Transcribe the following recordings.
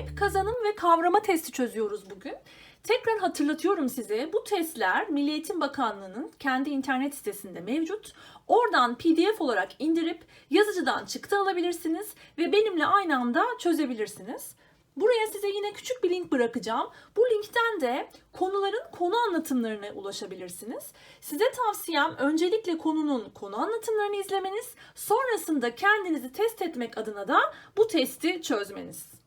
MEP kazanım ve kavrama testi çözüyoruz bugün. Tekrar hatırlatıyorum size bu testler Milli Eğitim Bakanlığı'nın kendi internet sitesinde mevcut. Oradan PDF olarak indirip yazıcıdan çıktı alabilirsiniz ve benimle aynı anda çözebilirsiniz. Buraya size yine küçük bir link bırakacağım. Bu linkten de konuların konu anlatımlarına ulaşabilirsiniz. Size tavsiyem öncelikle konunun konu anlatımlarını izlemeniz, sonrasında kendinizi test etmek adına da bu testi çözmeniz.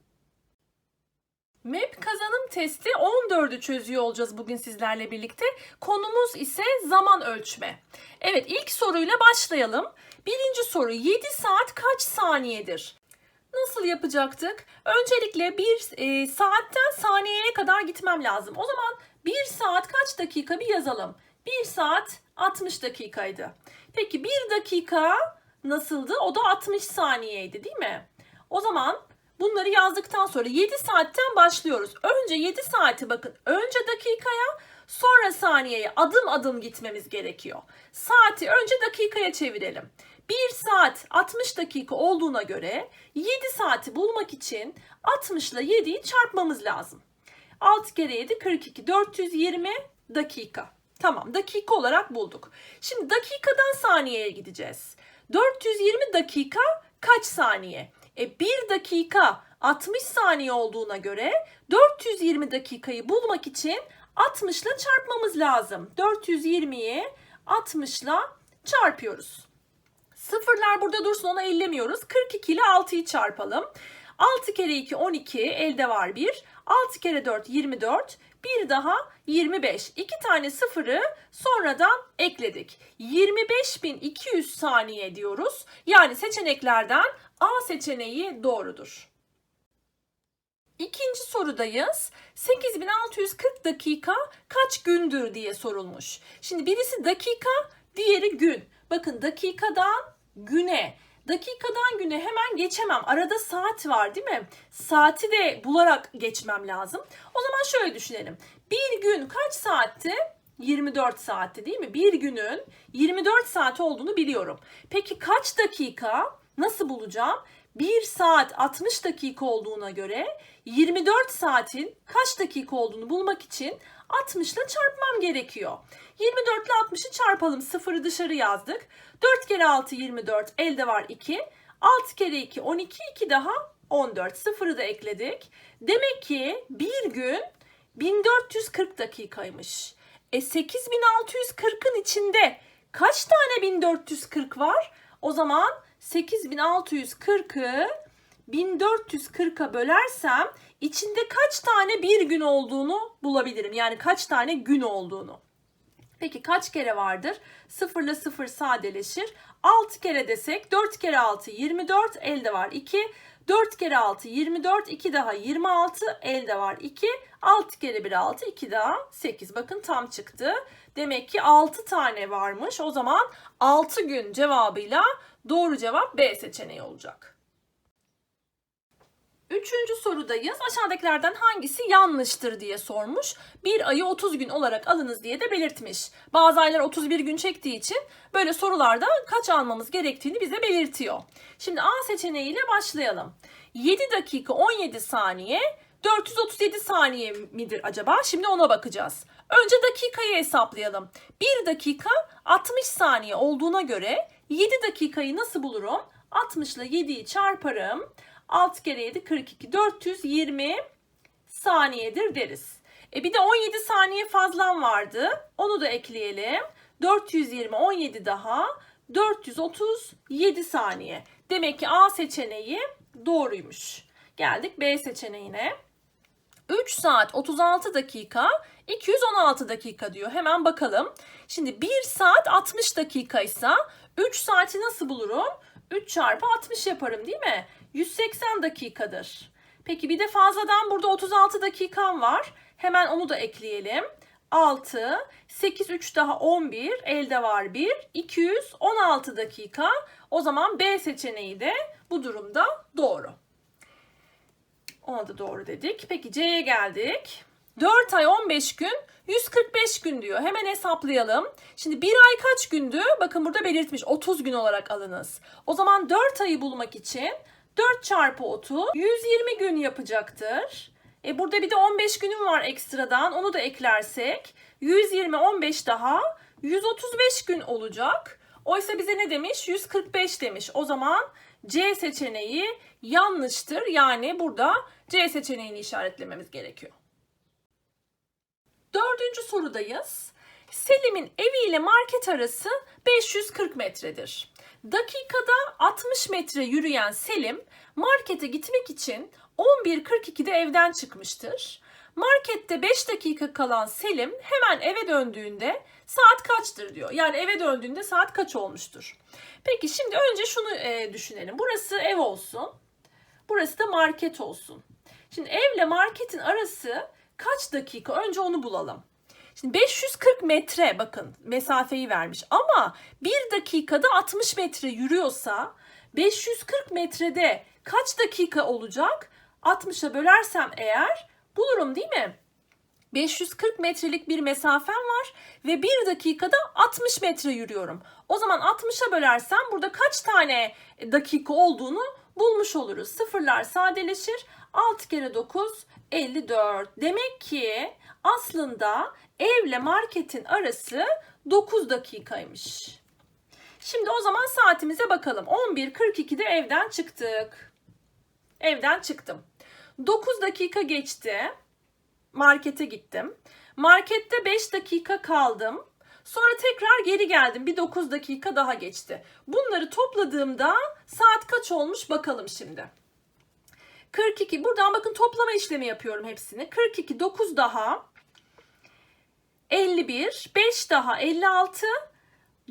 MEP kazanım testi 14'ü çözüyor olacağız bugün sizlerle birlikte. Konumuz ise zaman ölçme. Evet ilk soruyla başlayalım. Birinci soru 7 saat kaç saniyedir? Nasıl yapacaktık? Öncelikle bir e, saatten saniyeye kadar gitmem lazım. O zaman 1 saat kaç dakika bir yazalım. 1 saat 60 dakikaydı. Peki 1 dakika nasıldı? O da 60 saniyeydi değil mi? O zaman bunları yazdıktan sonra 7 saatten başlıyoruz. Önce 7 saati bakın. Önce dakikaya sonra saniyeye adım adım gitmemiz gerekiyor. Saati önce dakikaya çevirelim. 1 saat 60 dakika olduğuna göre 7 saati bulmak için 60 ile 7'yi çarpmamız lazım. 6 kere 7 42 420 dakika. Tamam dakika olarak bulduk. Şimdi dakikadan saniyeye gideceğiz. 420 dakika kaç saniye? E 1 dakika 60 saniye olduğuna göre 420 dakikayı bulmak için 60 ile çarpmamız lazım. 420'yi 60 ile çarpıyoruz. Sıfırlar burada dursun onu ellemiyoruz. 42 ile 6'yı çarpalım. 6 kere 2 12 elde var 1. 6 kere 4 24. Bir daha 25. İki tane sıfırı sonradan ekledik. 25.200 saniye diyoruz. Yani seçeneklerden A seçeneği doğrudur. İkinci sorudayız. 8640 dakika kaç gündür diye sorulmuş. Şimdi birisi dakika, diğeri gün. Bakın dakikadan güne, dakikadan güne hemen geçemem. Arada saat var değil mi? Saati de bularak geçmem lazım. O zaman şöyle düşünelim. Bir gün kaç saatti? 24 saatti değil mi? Bir günün 24 saat olduğunu biliyorum. Peki kaç dakika? Nasıl bulacağım? 1 saat 60 dakika olduğuna göre 24 saatin kaç dakika olduğunu bulmak için 60 ile çarpmam gerekiyor. 24 ile 60'ı çarpalım. Sıfırı dışarı yazdık. 4 kere 6 24 elde var 2. 6 kere 2 12 2 daha 14. Sıfırı da ekledik. Demek ki bir gün 1440 dakikaymış. E 8640'ın içinde kaç tane 1440 var? O zaman 8640'ı 1440'a bölersem içinde kaç tane bir gün olduğunu bulabilirim. Yani kaç tane gün olduğunu. Peki kaç kere vardır? 0 ile 0 sadeleşir. 6 kere desek 4 kere 6 24 elde var 2. 4 kere 6 24 2 daha 26 elde var 2. 6 kere 1 6 2 daha 8. Bakın tam çıktı. Demek ki 6 tane varmış. O zaman 6 gün cevabıyla doğru cevap B seçeneği olacak. Üçüncü sorudayız. Aşağıdakilerden hangisi yanlıştır diye sormuş. Bir ayı 30 gün olarak alınız diye de belirtmiş. Bazı aylar 31 gün çektiği için böyle sorularda kaç almamız gerektiğini bize belirtiyor. Şimdi A seçeneğiyle başlayalım. 7 dakika 17 saniye 437 saniye midir acaba? Şimdi ona bakacağız. Önce dakikayı hesaplayalım. 1 dakika 60 saniye olduğuna göre 7 dakikayı nasıl bulurum? 60 ile 7'yi çarparım. 6 kere 7 42 420 saniyedir deriz. E bir de 17 saniye fazlam vardı. Onu da ekleyelim. 420 17 daha 437 saniye. Demek ki A seçeneği doğruymuş. Geldik B seçeneğine. 3 saat 36 dakika 216 dakika diyor. Hemen bakalım. Şimdi 1 saat 60 dakikaysa 3 saati nasıl bulurum? 3 çarpı 60 yaparım değil mi? 180 dakikadır. Peki bir de fazladan burada 36 dakikam var. Hemen onu da ekleyelim. 6, 8, 3 daha 11, elde var 1, 216 dakika. O zaman B seçeneği de bu durumda doğru. Ona da doğru dedik. Peki C'ye geldik. 4 ay 15 gün 145 gün diyor. Hemen hesaplayalım. Şimdi bir ay kaç gündü? Bakın burada belirtmiş 30 gün olarak alınız. O zaman 4 ayı bulmak için 4 çarpı 30 120 gün yapacaktır. E burada bir de 15 günüm var ekstradan. Onu da eklersek 120 15 daha 135 gün olacak. Oysa bize ne demiş? 145 demiş. O zaman C seçeneği yanlıştır. Yani burada C seçeneğini işaretlememiz gerekiyor. Dördüncü sorudayız. Selim'in eviyle market arası 540 metredir. Dakikada 60 metre yürüyen Selim markete gitmek için 11.42'de evden çıkmıştır. Markette 5 dakika kalan Selim hemen eve döndüğünde saat kaçtır diyor. Yani eve döndüğünde saat kaç olmuştur? Peki şimdi önce şunu e, düşünelim. Burası ev olsun. Burası da market olsun. Şimdi evle marketin arası kaç dakika? Önce onu bulalım. Şimdi 540 metre bakın mesafeyi vermiş ama 1 dakikada 60 metre yürüyorsa 540 metrede kaç dakika olacak? 60'a bölersem eğer bulurum değil mi? 540 metrelik bir mesafem var ve 1 dakikada 60 metre yürüyorum. O zaman 60'a bölersem burada kaç tane dakika olduğunu bulmuş oluruz. Sıfırlar sadeleşir. 6 kere 9 54. Demek ki aslında evle marketin arası 9 dakikaymış. Şimdi o zaman saatimize bakalım. 11.42'de evden çıktık. Evden çıktım. 9 dakika geçti. Markete gittim. Markette 5 dakika kaldım. Sonra tekrar geri geldim. Bir 9 dakika daha geçti. Bunları topladığımda saat kaç olmuş bakalım şimdi. 42. Buradan bakın toplama işlemi yapıyorum hepsini. 42, 9 daha 51, 5 daha 56,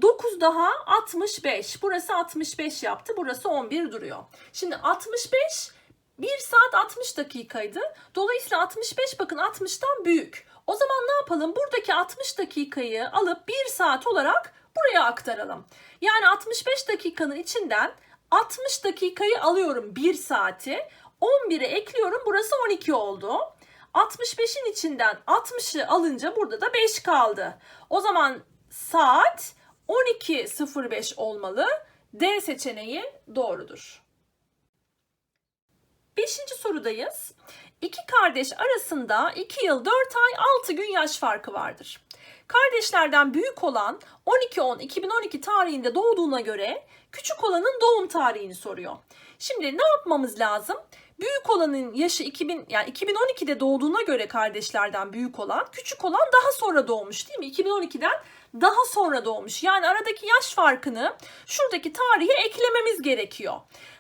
9 daha 65. Burası 65 yaptı. Burası 11 duruyor. Şimdi 65 1 saat 60 dakikaydı. Dolayısıyla 65 bakın 60'tan büyük. O zaman ne yapalım? Buradaki 60 dakikayı alıp 1 saat olarak buraya aktaralım. Yani 65 dakikanın içinden 60 dakikayı alıyorum 1 saati. 11'e ekliyorum. Burası 12 oldu. 65'in içinden 60'ı alınca burada da 5 kaldı. O zaman saat 12.05 olmalı. D seçeneği doğrudur. Beşinci sorudayız. İki kardeş arasında 2 yıl 4 ay 6 gün yaş farkı vardır. Kardeşlerden büyük olan 12-10-2012 tarihinde doğduğuna göre küçük olanın doğum tarihini soruyor. Şimdi ne yapmamız lazım? Büyük olanın yaşı 2000 yani 2012'de doğduğuna göre kardeşlerden büyük olan, küçük olan daha sonra doğmuş değil mi? 2012'den daha sonra doğmuş. Yani aradaki yaş farkını şuradaki tarihe eklememiz gerekiyor.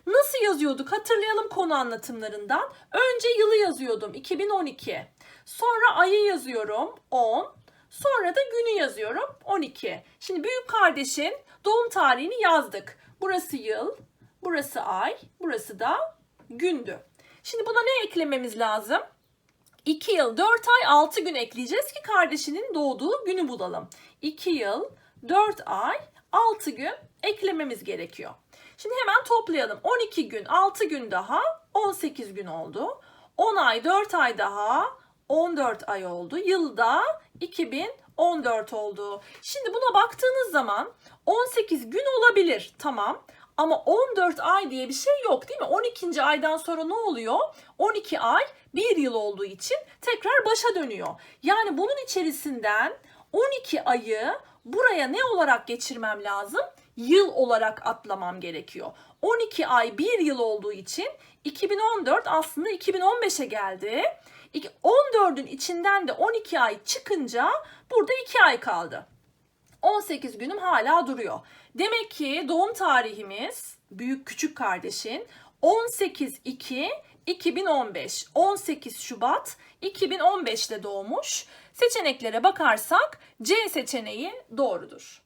Nasıl yazıyorduk? Hatırlayalım konu anlatımlarından. Önce yılı yazıyordum 2012. Sonra ayı yazıyorum 10. Sonra da günü yazıyorum 12. Şimdi büyük kardeşin doğum tarihini yazdık. Burası yıl, burası ay, burası da gündü. Şimdi buna ne eklememiz lazım? 2 yıl 4 ay 6 gün ekleyeceğiz ki kardeşinin doğduğu günü bulalım. 2 yıl 4 ay 6 gün eklememiz gerekiyor. Şimdi hemen toplayalım. 12 gün 6 gün daha 18 gün oldu. 10 ay 4 ay daha 14 ay oldu. Yılda 2014 oldu. Şimdi buna baktığınız zaman 18 gün olabilir. Tamam. Ama 14 ay diye bir şey yok değil mi? 12. aydan sonra ne oluyor? 12 ay 1 yıl olduğu için tekrar başa dönüyor. Yani bunun içerisinden 12 ayı buraya ne olarak geçirmem lazım? Yıl olarak atlamam gerekiyor. 12 ay 1 yıl olduğu için 2014 aslında 2015'e geldi. 14'ün içinden de 12 ay çıkınca burada 2 ay kaldı. 18 günüm hala duruyor. Demek ki doğum tarihimiz büyük küçük kardeşin 18 2 2015 18 Şubat 2015'te doğmuş. Seçeneklere bakarsak C seçeneği doğrudur.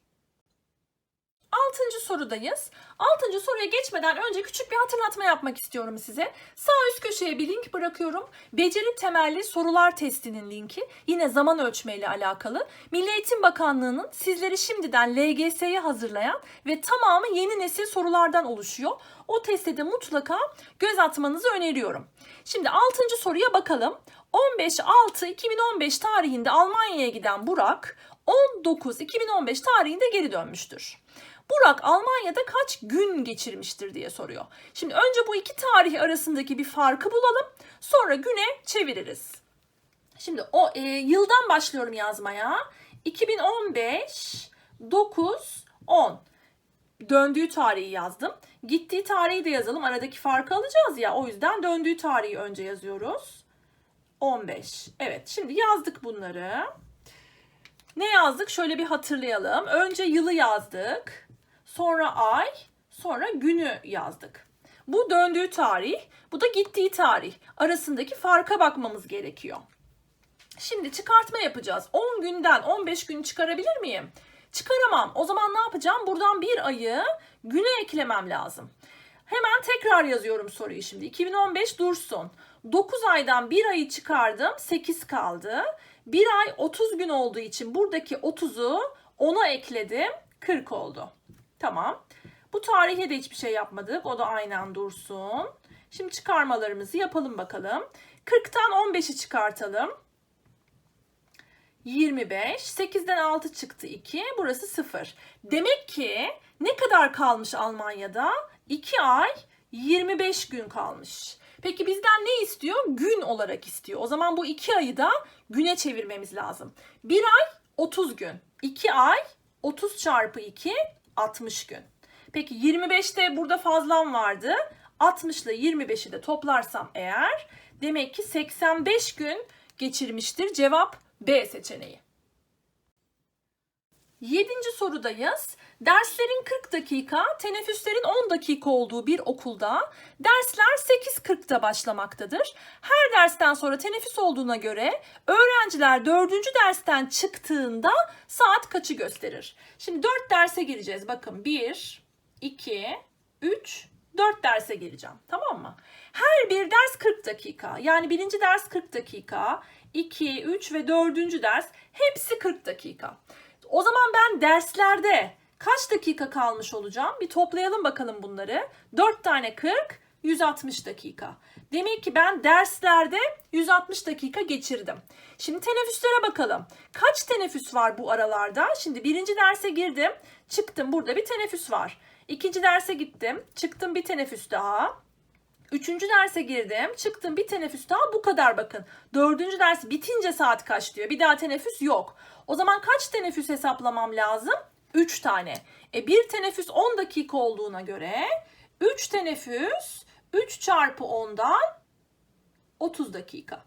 Altıncı sorudayız. Altıncı soruya geçmeden önce küçük bir hatırlatma yapmak istiyorum size. Sağ üst köşeye bir link bırakıyorum. Beceri temelli sorular testinin linki. Yine zaman ölçmeyle alakalı. Milli Eğitim Bakanlığı'nın sizleri şimdiden LGS'ye hazırlayan ve tamamı yeni nesil sorulardan oluşuyor. O teste de mutlaka göz atmanızı öneriyorum. Şimdi altıncı soruya bakalım. 15-6-2015 tarihinde Almanya'ya giden Burak 19-2015 tarihinde geri dönmüştür. Burak Almanya'da kaç gün geçirmiştir diye soruyor. Şimdi önce bu iki tarih arasındaki bir farkı bulalım. Sonra güne çeviririz. Şimdi o e, yıldan başlıyorum yazmaya. 2015 9 10 döndüğü tarihi yazdım. Gittiği tarihi de yazalım. Aradaki farkı alacağız ya. O yüzden döndüğü tarihi önce yazıyoruz. 15. Evet şimdi yazdık bunları. Ne yazdık? Şöyle bir hatırlayalım. Önce yılı yazdık. Sonra ay, sonra günü yazdık. Bu döndüğü tarih, bu da gittiği tarih. Arasındaki farka bakmamız gerekiyor. Şimdi çıkartma yapacağız. 10 günden 15 gün çıkarabilir miyim? Çıkaramam. O zaman ne yapacağım? Buradan bir ayı güne eklemem lazım. Hemen tekrar yazıyorum soruyu şimdi. 2015 dursun. 9 aydan bir ayı çıkardım. 8 kaldı. Bir ay 30 gün olduğu için buradaki 30'u 10'a ekledim. 40 oldu. Tamam. Bu tarihe de hiçbir şey yapmadık. O da aynen dursun. Şimdi çıkarmalarımızı yapalım bakalım. 40'tan 15'i çıkartalım. 25. 8'den 6 çıktı 2. Burası 0. Demek ki ne kadar kalmış Almanya'da? 2 ay 25 gün kalmış. Peki bizden ne istiyor? Gün olarak istiyor. O zaman bu 2 ayı da güne çevirmemiz lazım. 1 ay 30 gün. 2 ay 30 çarpı 2 60 gün. Peki 25'te burada fazlam vardı. 60 ile 25'i de toplarsam eğer demek ki 85 gün geçirmiştir. Cevap B seçeneği. Yedinci sorudayız. Derslerin 40 dakika, teneffüslerin 10 dakika olduğu bir okulda dersler 8.40'da başlamaktadır. Her dersten sonra teneffüs olduğuna göre öğrenciler 4. dersten çıktığında saat kaçı gösterir? Şimdi 4 derse gireceğiz. Bakın 1, 2, 3, 4 derse geleceğim. Tamam mı? Her bir ders 40 dakika. Yani birinci ders 40 dakika, 2, 3 ve 4. ders hepsi 40 dakika. O zaman ben derslerde kaç dakika kalmış olacağım? Bir toplayalım bakalım bunları. 4 tane 40, 160 dakika. Demek ki ben derslerde 160 dakika geçirdim. Şimdi teneffüslere bakalım. Kaç teneffüs var bu aralarda? Şimdi birinci derse girdim. Çıktım burada bir teneffüs var. İkinci derse gittim. Çıktım bir teneffüs daha. Üçüncü derse girdim. Çıktım bir teneffüs daha bu kadar bakın. Dördüncü ders bitince saat kaç diyor. Bir daha teneffüs yok. O zaman kaç teneffüs hesaplamam lazım? 3 tane. E bir teneffüs 10 dakika olduğuna göre 3 teneffüs 3 çarpı 10'dan 30 dakika.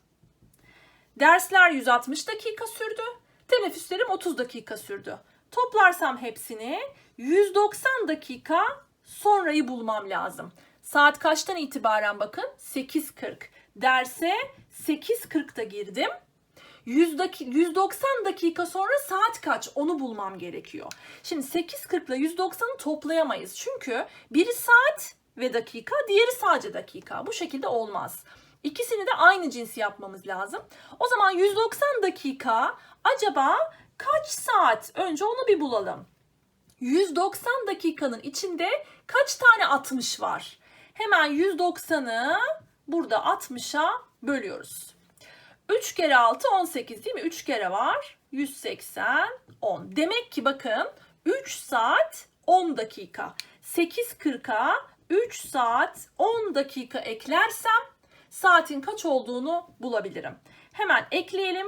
Dersler 160 dakika sürdü. Teneffüslerim 30 dakika sürdü. Toplarsam hepsini 190 dakika sonrayı bulmam lazım. Saat kaçtan itibaren bakın? 8.40. Derse 8.40'da girdim. 100 daki, 190 dakika sonra saat kaç onu bulmam gerekiyor. Şimdi 8.40 ile 190'ı toplayamayız. Çünkü biri saat ve dakika, diğeri sadece dakika. Bu şekilde olmaz. İkisini de aynı cins yapmamız lazım. O zaman 190 dakika acaba kaç saat? Önce onu bir bulalım. 190 dakikanın içinde kaç tane 60 var? Hemen 190'ı burada 60'a bölüyoruz. 3 kere 6 18 değil mi? 3 kere var. 180 10. Demek ki bakın 3 saat 10 dakika. 8.40'a 3 saat 10 dakika eklersem saatin kaç olduğunu bulabilirim. Hemen ekleyelim.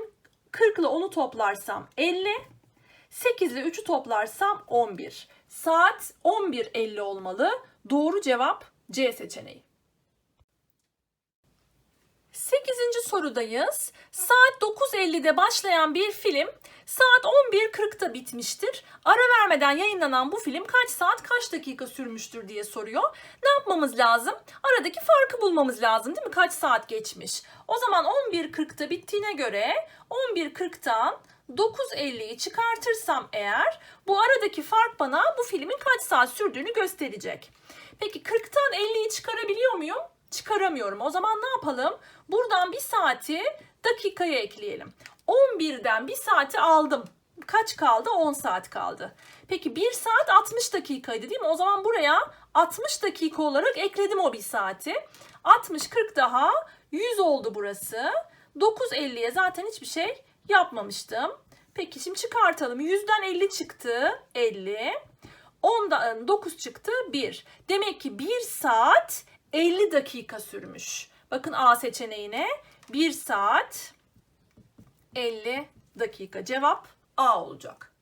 40 ile 10'u toplarsam 50. 8 ile 3'ü toplarsam 11. Saat 11.50 olmalı. Doğru cevap C seçeneği. 8. sorudayız. Saat 9.50'de başlayan bir film saat 11.40'da bitmiştir. Ara vermeden yayınlanan bu film kaç saat kaç dakika sürmüştür diye soruyor. Ne yapmamız lazım? Aradaki farkı bulmamız lazım değil mi? Kaç saat geçmiş? O zaman 11.40'da bittiğine göre 11.40'tan 9.50'yi çıkartırsam eğer bu aradaki fark bana bu filmin kaç saat sürdüğünü gösterecek. Peki 40'tan 50'yi çıkarabiliyor muyum? Çıkaramıyorum. O zaman ne yapalım? Buradan bir saati dakikaya ekleyelim. 11'den bir saati aldım. Kaç kaldı? 10 saat kaldı. Peki 1 saat 60 dakikaydı değil mi? O zaman buraya 60 dakika olarak ekledim o bir saati. 60 40 daha 100 oldu burası. 9.50'ye zaten hiçbir şey yapmamıştım. Peki şimdi çıkartalım. 100'den 50 çıktı. 50. 10'dan 9 çıktı 1. Demek ki 1 saat 50 dakika sürmüş. Bakın A seçeneğine 1 saat 50 dakika. Cevap A olacak.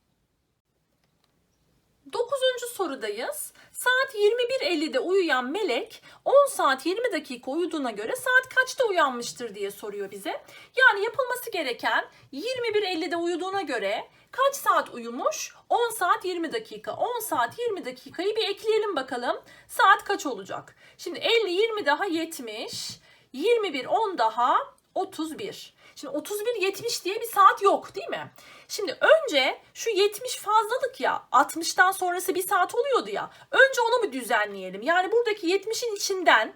Dokuzuncu sorudayız. Saat 21.50'de uyuyan Melek 10 saat 20 dakika uyuduğuna göre saat kaçta uyanmıştır diye soruyor bize. Yani yapılması gereken 21.50'de uyuduğuna göre kaç saat uyumuş? 10 saat 20 dakika. 10 saat 20 dakikayı bir ekleyelim bakalım. Saat kaç olacak? Şimdi 50 20 daha 70. 21 10 daha 31. Şimdi 31 70 diye bir saat yok değil mi? Şimdi önce şu 70 fazlalık ya 60'tan sonrası bir saat oluyordu ya. Önce onu mu düzenleyelim? Yani buradaki 70'in içinden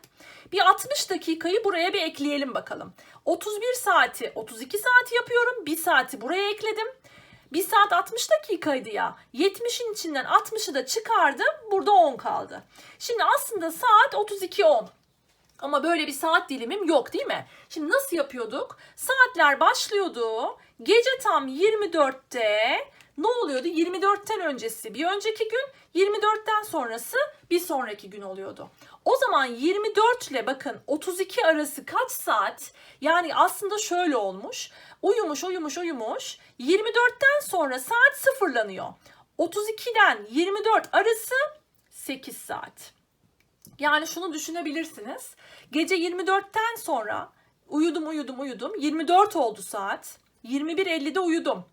bir 60 dakikayı buraya bir ekleyelim bakalım. 31 saati 32 saat yapıyorum. 1 saati buraya ekledim. 1 saat 60 dakikaydı ya. 70'in içinden 60'ı da çıkardım. Burada 10 kaldı. Şimdi aslında saat 32.10. Ama böyle bir saat dilimim yok değil mi? Şimdi nasıl yapıyorduk? Saatler başlıyordu. Gece tam 24'te ne oluyordu? 24'ten öncesi bir önceki gün, 24'ten sonrası bir sonraki gün oluyordu. O zaman 24 ile bakın 32 arası kaç saat? Yani aslında şöyle olmuş. Uyumuş, uyumuş, uyumuş. 24'ten sonra saat sıfırlanıyor. 32'den 24 arası 8 saat. Yani şunu düşünebilirsiniz. Gece 24'ten sonra uyudum uyudum uyudum. 24 oldu saat. 21.50'de uyudum.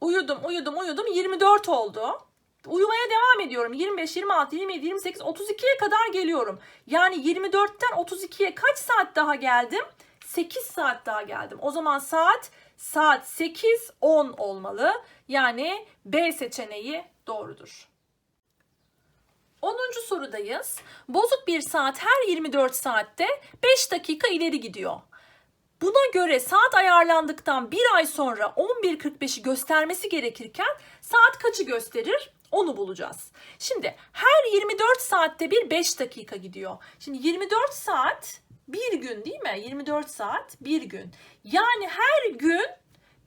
Uyudum uyudum uyudum 24 oldu. Uyumaya devam ediyorum. 25, 26, 27, 28, 32'ye kadar geliyorum. Yani 24'ten 32'ye kaç saat daha geldim? 8 saat daha geldim. O zaman saat saat 8 10 olmalı. Yani B seçeneği doğrudur. 10. sorudayız. Bozuk bir saat her 24 saatte 5 dakika ileri gidiyor. Buna göre saat ayarlandıktan bir ay sonra 11.45'i göstermesi gerekirken saat kaçı gösterir? Onu bulacağız. Şimdi her 24 saatte bir 5 dakika gidiyor. Şimdi 24 saat bir gün değil mi? 24 saat bir gün. Yani her gün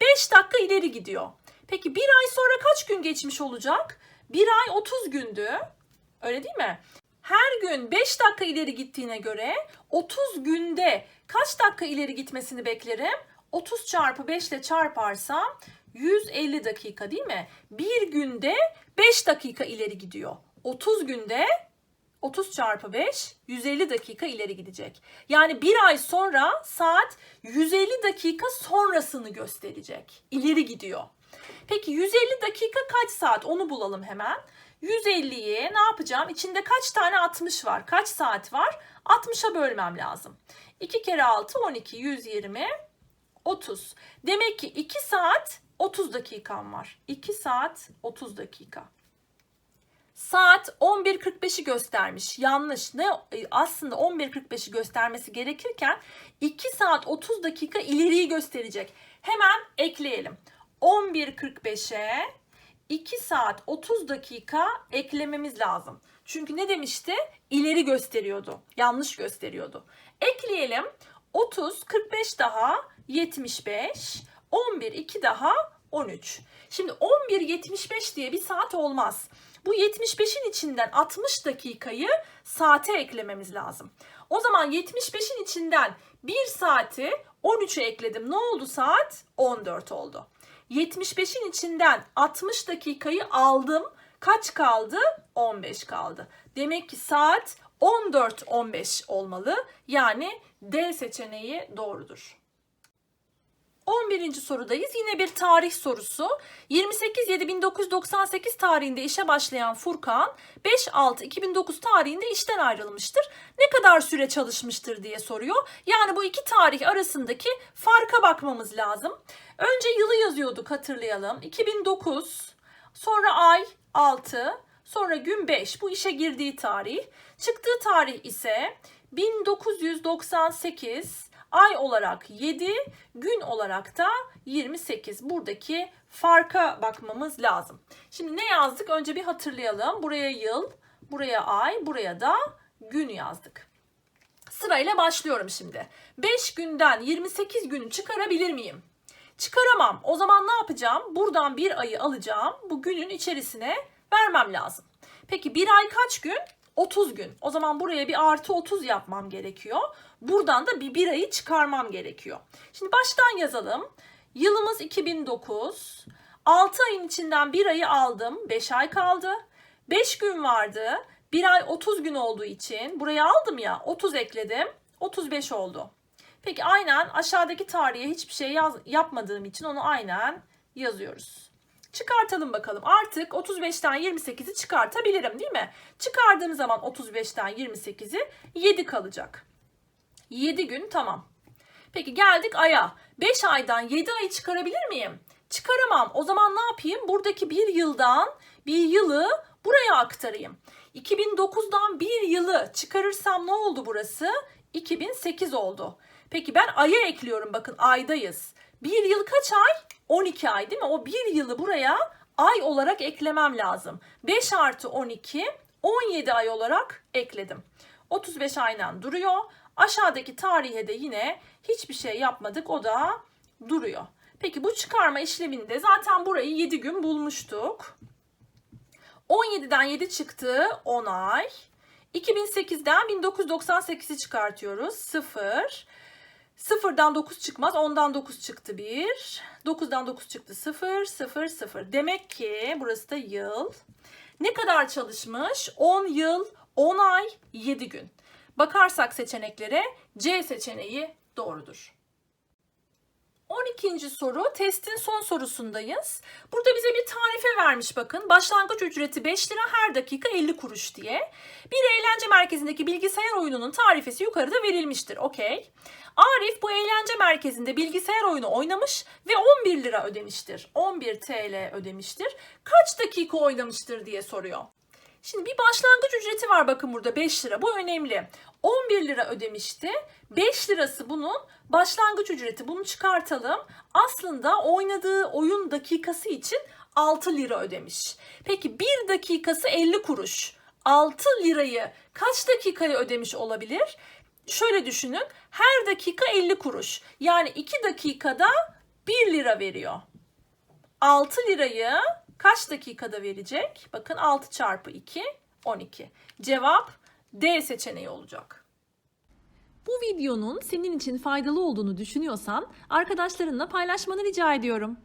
5 dakika ileri gidiyor. Peki bir ay sonra kaç gün geçmiş olacak? Bir ay 30 gündü. Öyle değil mi? Her gün 5 dakika ileri gittiğine göre 30 günde kaç dakika ileri gitmesini beklerim? 30 çarpı 5 ile çarparsam 150 dakika değil mi? Bir günde 5 dakika ileri gidiyor. 30 günde 30 çarpı 5 150 dakika ileri gidecek. Yani bir ay sonra saat 150 dakika sonrasını gösterecek. İleri gidiyor. Peki 150 dakika kaç saat onu bulalım hemen. 150'yi ne yapacağım? İçinde kaç tane 60 var? Kaç saat var? 60'a bölmem lazım. 2 kere 6 12 120 30. Demek ki 2 saat 30 dakikam var. 2 saat 30 dakika. Saat 11.45'i göstermiş. Yanlış. Ne e, aslında 11.45'i göstermesi gerekirken 2 saat 30 dakika ileriyi gösterecek. Hemen ekleyelim. 11.45'e 2 saat 30 dakika eklememiz lazım. Çünkü ne demişti? İleri gösteriyordu. Yanlış gösteriyordu. Ekleyelim. 30, 45 daha 75, 11, 2 daha 13. Şimdi 11, 75 diye bir saat olmaz. Bu 75'in içinden 60 dakikayı saate eklememiz lazım. O zaman 75'in içinden 1 saati 13'e ekledim. Ne oldu saat? 14 oldu. 75'in içinden 60 dakikayı aldım. Kaç kaldı? 15 kaldı. Demek ki saat 14-15 olmalı. Yani D seçeneği doğrudur. 11. sorudayız. Yine bir tarih sorusu. 28.7.1998 tarihinde işe başlayan Furkan 5.6.2009 tarihinde işten ayrılmıştır. Ne kadar süre çalışmıştır diye soruyor. Yani bu iki tarih arasındaki farka bakmamız lazım. Önce yılı yazıyorduk hatırlayalım. 2009, sonra ay 6, sonra gün 5. Bu işe girdiği tarih. Çıktığı tarih ise 1998 ay olarak 7, gün olarak da 28. Buradaki farka bakmamız lazım. Şimdi ne yazdık? Önce bir hatırlayalım. Buraya yıl, buraya ay, buraya da gün yazdık. Sırayla başlıyorum şimdi. 5 günden 28 günü çıkarabilir miyim? Çıkaramam. O zaman ne yapacağım? Buradan bir ayı alacağım. Bu günün içerisine vermem lazım. Peki bir ay kaç gün? 30 gün. O zaman buraya bir artı 30 yapmam gerekiyor. Buradan da bir bir ayı çıkarmam gerekiyor. Şimdi baştan yazalım. Yılımız 2009. 6 ayın içinden bir ayı aldım. 5 ay kaldı. 5 gün vardı. Bir ay 30 gün olduğu için buraya aldım ya 30 ekledim. 35 oldu. Peki aynen aşağıdaki tarihe hiçbir şey yaz, yapmadığım için onu aynen yazıyoruz. Çıkartalım bakalım. Artık 35'ten 28'i çıkartabilirim değil mi? Çıkardığım zaman 35'ten 28'i 7 kalacak. 7 gün tamam. Peki geldik aya. 5 aydan 7 ayı çıkarabilir miyim? Çıkaramam. O zaman ne yapayım? Buradaki bir yıldan bir yılı buraya aktarayım. 2009'dan bir yılı çıkarırsam ne oldu burası? 2008 oldu. Peki ben aya ekliyorum bakın aydayız. Bir yıl kaç ay? 12 ay değil mi? O bir yılı buraya ay olarak eklemem lazım. 5 artı 12 17 ay olarak ekledim. 35 aynen duruyor. Aşağıdaki tarihe de yine hiçbir şey yapmadık. O da duruyor. Peki bu çıkarma işleminde zaten burayı 7 gün bulmuştuk. 17'den 7 çıktı 10 ay. 2008'den 1998'i çıkartıyoruz. 0. 0'dan 9 çıkmaz. 10'dan 9 çıktı 1. 9'dan 9 çıktı 0. 0 0. Demek ki burası da yıl. Ne kadar çalışmış? 10 yıl, 10 ay, 7 gün. Bakarsak seçeneklere C seçeneği doğrudur. 12. soru testin son sorusundayız. Burada bize bir tarife vermiş bakın. Başlangıç ücreti 5 lira her dakika 50 kuruş diye. Bir eğlence merkezindeki bilgisayar oyununun tarifesi yukarıda verilmiştir. Okey. Arif bu eğlence merkezinde bilgisayar oyunu oynamış ve 11 lira ödemiştir. 11 TL ödemiştir. Kaç dakika oynamıştır diye soruyor. Şimdi bir başlangıç ücreti var bakın burada 5 lira. Bu önemli. 11 lira ödemişti. 5 lirası bunun başlangıç ücreti. Bunu çıkartalım. Aslında oynadığı oyun dakikası için 6 lira ödemiş. Peki 1 dakikası 50 kuruş. 6 lirayı kaç dakikaya ödemiş olabilir? Şöyle düşünün. Her dakika 50 kuruş. Yani 2 dakikada 1 lira veriyor. 6 lirayı kaç dakikada verecek? Bakın 6 çarpı 2 12. Cevap D seçeneği olacak. Bu videonun senin için faydalı olduğunu düşünüyorsan arkadaşlarınla paylaşmanı rica ediyorum.